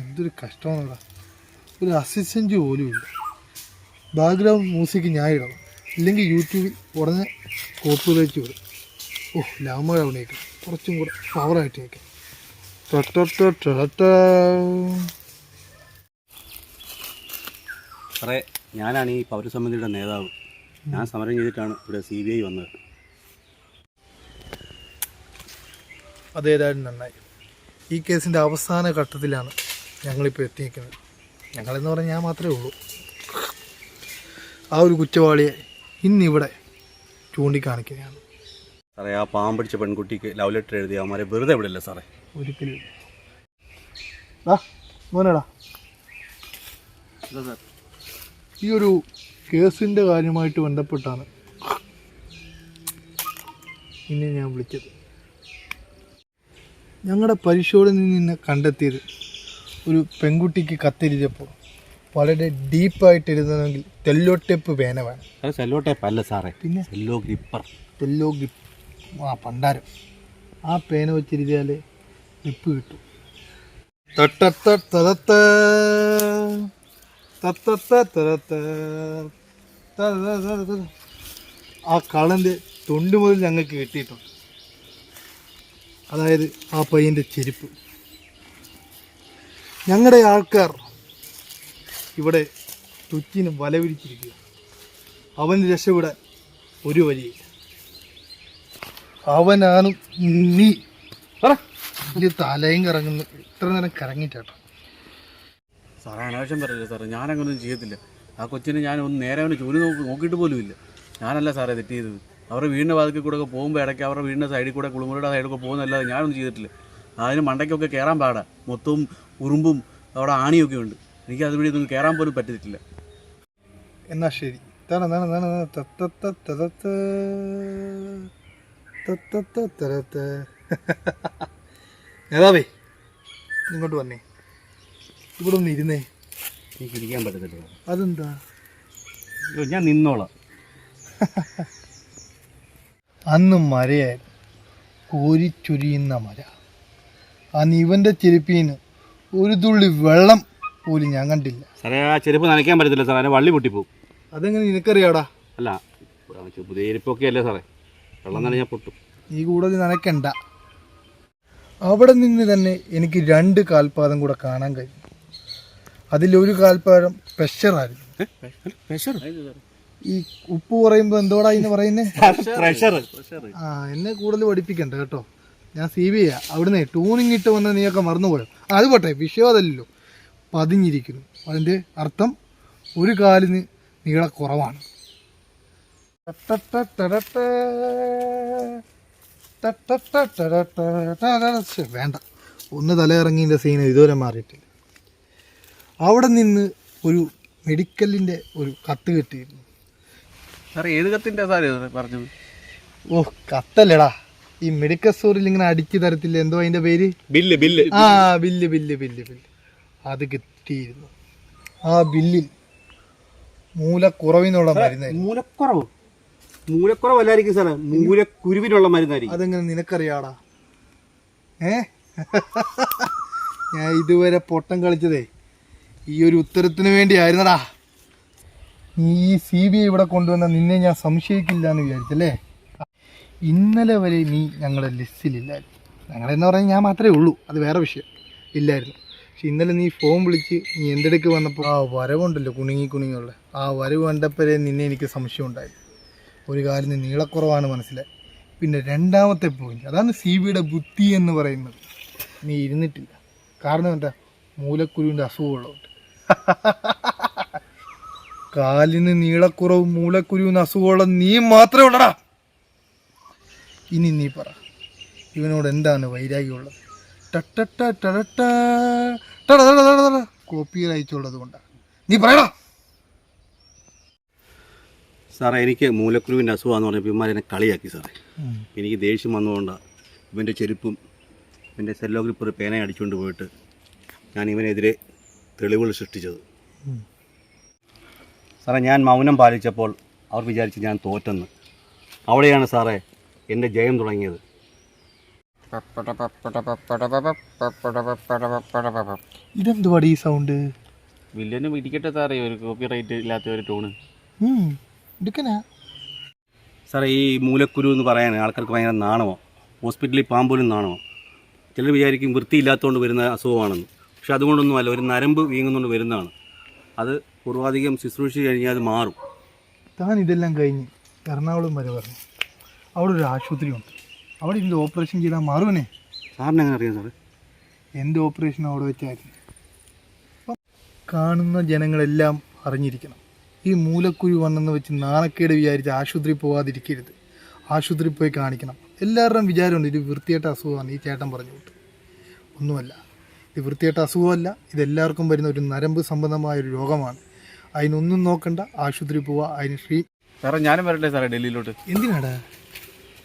എന്തൊരു കഷ്ടമാണോടാ ഒരു അസിസ്റ്റന്റ് പോലും ഇല്ല ബാക്ക്ഗ്രൗണ്ട് മ്യൂസിക് ഞാൻ ഇടണം ഇല്ലെങ്കിൽ യൂട്യൂബിൽ ഉടനെ കോപ്പിറേറ്റ് വിടും ഓ ലാമഴ അവിടേക്ക് കുറച്ചും കൂടെ പവറായിട്ട് കേൾക്കാം സാറേ ഞാനാണ് ഈ പൗരസമിതിയുടെ നേതാവ് ഞാൻ സമരം ചെയ്തിട്ടാണ് ഇവിടെ സി ബി ഐ വന്നത് അതേതായാലും നന്നായി. ഈ കേസിന്റെ അവസാന ഘട്ടത്തിലാണ് ഞങ്ങളിപ്പോൾ എത്തിയിരിക്കുന്നത് ഞങ്ങളെന്ന് പറഞ്ഞാൽ ഞാൻ മാത്രമേ ഉള്ളൂ. ആ ഒരു കുറ്റവാളിയെ ഇന്നിവിടെ ചൂണ്ടിക്കാണിക്കുകയാണ്. സാറേ ആ പാമ്പ് പിടിച്ച പെൺകുട്ടിക്ക് ലവ് ലെറ്റർ എഴുതി അവന്മാരെ വെറുതെ വിടില്ല സാറേ. ഒരിക്കലും മോനെടാ. ഈ ഒരു കേസിന്റെ കാര്യമായിട്ട് ബന്ധപ്പെട്ടാണ് ഇനി ഞാൻ വിളിച്ചത്. ഞങ്ങളുടെ പരിശോധനയിൽ നിന്ന് കണ്ടെത്തിയത് ഒരു പെൺകുട്ടിക്ക് കത്തെഴുതിയപ്പോൾ വളരെ ഡീപ്പായിട്ട് എഴുതണമെങ്കിൽ തെല്ലോ ടേപ്പ് പേന വേണം സാറേ സെല്ലോ ടേപ്പ് അല്ല സാറേ പിന്നെ സെല്ലോ ഗ്രിപ്പർ തെല്ലോ ഗ്രിപ്പ് ആ പണ്ടാരം ആ പേന വെച്ചെഴുതിയാൽ ഗ്രിപ്പ് കിട്ടും തട്ടത്തത്തതത്ത. തത്തത്തത്തതത്ത. ആ കളന്റെ തൊണ്ട് മുതൽ ഞങ്ങൾക്ക് കിട്ടിയിട്ടുണ്ട് അതായത് ആ പയ്യന്റെ ചെരുപ്പ്. ഞങ്ങളുടെ ആൾക്കാർ ഇവിടെ തുച്ചിന് വല വിരിച്ചിരിക്കുക അവന് രക്ഷപ്പെടാൻ ഒരു വഴിയില്ല. അവനാണ് നീ. ഇത് തലയും കറങ്ങുന്നു. ഇത്ര നേരം കറങ്ങിട്ടാട്ടോ സാറേ അനാവശ്യം പറയില്ല സാറേ. ഞാനങ്ങനൊന്നും ചെയ്യത്തില്ല. ആ കൊച്ചിനെ ഞാൻ ഒന്ന് നേരെ അവനെ ജോലി നോക്കി നോക്കിയിട്ട് പോലും ഇല്ല ഞാനല്ല സാറേ തെറ്റ് ചെയ്തത്. അവരുടെ വീടിന്റെ വാതിൽ കൂടെ ഒക്കെ പോകുമ്പോൾ ഇടയ്ക്ക് അവരുടെ വീടിന്റെ സൈഡിൽ കൂടെ കുളിമുറിയുടെ സൈഡിൽ കൂടെ പോകുന്നല്ലാതെ ഞാനൊന്നും ചെയ്തിട്ടില്ല അതിന് മണ്ടയ്ക്കൊക്കെ കയറാൻ പാടാ മൊത്തവും ഉറുമ്പും അവിടെ ആണിയൊക്കെ ഉണ്ട് എനിക്ക് അതുവഴി ഒന്നും കയറാൻ പോലും പറ്റിയിട്ടില്ല എന്നാ ശരി. നേതാവേ ഇങ്ങോട്ട് വന്നേ ഇവിടെ ഒന്ന് ഇരുന്നേ എനിക്ക് ഇരിക്കാൻ പറ്റത്തില്ല അതെന്താ ഞാൻ നിന്നോളാം അന്ന് മരയായിരുന്നു കോരിച്ചൊരിയുന്ന മര. അന്ന് ഇവന്റെ ചെരുപ്പീന് ഒരു തുള്ളി വെള്ളം പോലും ഞാൻ കണ്ടില്ല. സാറേ ആ ചെരുപ്പ് നനയ്ക്കാൻ പറ്റത്തില്ല സാറേ അതിന് വള്ളി പൊട്ടിപ്പോവും. അതെങ്ങനെ നിനക്കറിയാടാ? അല്ല പുതിയ ചെരുപ്പൊക്കെ അല്ലേ സാറേ? വെള്ളം നനഞ്ഞാൽ പൊട്ടും. നീ കൂടുതൽ നനയ്ക്കണ്ട. അവിടെ നിന്ന് തന്നെ എനിക്ക് രണ്ട് കാൽപാദം കൂടെ കാണാൻ കഴിഞ്ഞു അതിലൊരു കാൽപാദം പ്രഷറായിരുന്നു പ്രഷർ ഈ ഉപ്പ് പറയുമ്പോ എന്തോടാ ഇന്ന് പറയുന്നേ? പ്രഷർ ആ എന്നെ കൂടുതൽ പഠിപ്പിക്കണ്ട കേട്ടോ. ഞാൻ സി ബി ഐ അവിടുന്ന് ടൂണിങ് ഇട്ട് വന്ന നീയൊക്കെ മറന്നുപോയോ ആ, അത് പോട്ടെ വിഷയം അതല്ലല്ലോ. പതിഞ്ഞിരിക്കുന്നു. അതിന്റെ അർത്ഥം ഒരു കാലിന് നീള കുറവാണ്. വേണ്ട. ഒന്ന് തലയിറങ്ങിന്റെ സീന ഇതുവരെ മാറിയിട്ടില്ല. അവിടെ നിന്ന് ഒരു മെഡിക്കലിന്റെ ഒരു കത്ത് കിട്ടിയിരുന്നു. സാറേ ഏത് കത്തിന്റെ സാറേ പറഞ്ഞത്? ഓ കത്തല്ലടാ. ഈ മെഡിക്കൽ സ്റ്റോറിൽ ഇങ്ങനെ അടിച്ചു തരത്തില്ല? എന്തോ അതിന്റെ പേര്? Bill bill. ആ ബില്ല് ബില്ല് ബില്ല് ബില്ല്. അത് കിട്ടിയിരുന്നു. ആ ബില്ലിൽ മൂലക്കുറവിനുള്ള മരുന്നായിരുന്നു മൂലക്കുറവ്? മൂലക്കുറവല്ലായിരിക്കും സാറേ. മൂലക്കുരുവിനുള്ള മരുന്നായിരിക്കും. അതെങ്ങനെ നിനക്കറിയാടാ? ഏ? ഞാൻ ഇതുവരെ പൊട്ടം കളിച്ചതേ. ഈ ഒരു ഉത്തരത്തിന് വേണ്ടിയായിരുന്നടാ. നീ ഈ സി ബി ഐ ഇവിടെ കൊണ്ടുവന്ന നിന്നെ ഞാൻ സംശയിക്കില്ല എന്ന് വിചാരിച്ചല്ലേ? ഇന്നലെ വരെ നീ ഞങ്ങളുടെ ലിസ്റ്റിലില്ലായിരുന്നു ഞങ്ങളെന്ന് പറഞ്ഞാൽ ഞാൻ മാത്രമേ ഉള്ളൂ. അത് വേറെ വിഷയം. ഇല്ലായിരുന്നു. പക്ഷെ ഇന്നലെ നീ ഫോൺ വിളിച്ച് നീ എന്തെടുക്ക് വന്നപ്പോൾ ആ വരവുണ്ടല്ലോ കുണുങ്ങി കുണുങ്ങിയുള്ള. ആ വരവ് കണ്ടപ്പോഴേ നിന്നെ എനിക്ക് സംശയം ഉണ്ടായി. ഒരു കാലിന് നീളക്കുറവാണ് മനസ്സിലായി. പിന്നെ രണ്ടാമത്തെ പോയിന്റ് അതാണ് സി ബിയുടെ ബുദ്ധി എന്ന് പറയുന്നത്. നീ ഇരുന്നിട്ടില്ല. കാരണം എന്താ? മൂലക്കുരുവിന്റെ അസുഖമുള്ളതുകൊണ്ട്. കാലിന് നീളക്കുറവും മൂലക്കുരുവും അസുഖമുള്ള നീ മാത്രമേ ഉള്ളടാ. ഇനി നീ പറ ഇവനോട് എന്താണ് വൈരാഗ്യമുള്ളത്? കോപ്പി അയച്ചുള്ളത് കൊണ്ടാണ് നീ പറയടാ. സാറേ എനിക്ക് മൂലക്കുരുവിന്റെ അസുഖമാണെന്ന് പറഞ്ഞപ്പോൾ ഇവന്മാർ എന്നെ കളിയാക്കി സാറേ. എനിക്ക് ദേഷ്യം വന്നുകൊണ്ടാണ് ഇവന്റെ ചെരുപ്പും ഇവന്റെ സെല്ലോ ഗ്രിപ്പർ പേന അടിച്ചുകൊണ്ട് പോയിട്ട് ഞാൻ ഇവനെതിരെ തെളിവുകൾ സൃഷ്ടിച്ചത്. സാറേ ഞാൻ മൗനം പാലിച്ചപ്പോൾ അവർ വിചാരിച്ച് ഞാൻ തോറ്റെന്ന്. അവിടെയാണ് സാറേ എന്റെ ജയം തുടങ്ങിയത്. ഇതെന്തുവാടി ഈ സൗണ്ട്? വില്ലനും ഇടിക്കട്ടെ സാറേ ഒരു കോപ്പി റൈറ്റ് ഇല്ലാത്ത ഒരു ടൂണ് എടുക്കനാ? സാറേ ഈ മൂലക്കുരു എന്ന് പറയാൻ ആൾക്കാർക്ക് ഭയങ്കര നാണമോ ഹോസ്പിറ്റലിൽ പാമ്പോലും നാണമോ ചിലർ വിചാരിക്കും വൃത്തിയില്ലാത്തതുകൊണ്ട് വരുന്ന അസുഖമാണെന്ന്. പക്ഷെ അതുകൊണ്ടൊന്നുമല്ല ഒരു നരമ്പ് വീങ്ങുന്നുകൊണ്ട് വരുന്നതാണ്. അത് പൂർവാധികം ശുശ്രൂഷ കഴിഞ്ഞാൽ അത് മാറും. താൻ ഇതെല്ലാം കഴിഞ്ഞ് എറണാകുളം വരെ പറഞ്ഞു. അവിടെ ഒരു ആശുപത്രി ഉണ്ട്. അവിടെ ഇതിന്റെ ഓപ്പറേഷൻ ചെയ്താൽ മാറുവനെ സാറിന് എങ്ങനെ അറിയാം സാറ്? എന്റെ ഓപ്പറേഷൻ അവിടെ വെച്ചായിരുന്നു അപ്പം കാണുന്ന ജനങ്ങളെല്ലാം അറിഞ്ഞിരിക്കണം. ഈ മൂലക്കുരു വന്നെന്ന് വെച്ച് നാണക്കേട് വിചാരിച്ച് ആശുപത്രി പോകാതിരിക്കരുത് ആശുപത്രി പോയി കാണിക്കണം. എല്ലാവരുടെയും വിചാരമുണ്ട് ഇത് വൃത്തിയായിട്ട് അസുഖമാണ് ഈ ചേട്ടൻ പറഞ്ഞു വിട്ടു. ഒന്നുമല്ല. ഇത് വൃത്തിയായിട്ട് അസുഖമല്ല ഇതെല്ലാവർക്കും വരുന്ന ഒരു നരമ്പ് സംബന്ധമായ ഒരു രോഗമാണ്. അതിനൊന്നും നോക്കണ്ട. ആശുപത്രി പോവാ. അതിന് ഫ്രീ സാറേ ഞാനും വരട്ടെ സാറേ ഡൽഹിയിലോട്ട്. എന്തിനാടാ?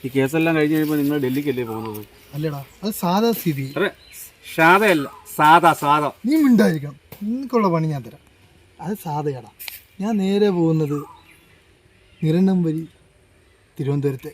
ഈ കേസെല്ലാം കഴിഞ്ഞ് കഴിയുമ്പോൾ നിങ്ങൾ ഡൽഹിക്കല്ലേ പോകുന്നത്? അല്ലടാ അത് സാധാ സ്ഥിതി. സാറേ സാധാ സാധാ. നീ മിണ്ടായിരിക്കണം. നിനക്കുള്ള പണി ഞാൻ തരാം. അത് സാധയാടാ. ഞാൻ നേരെ പോകുന്നത് നിരണ്ടം വരി തിരുവനന്തപുരത്തെ.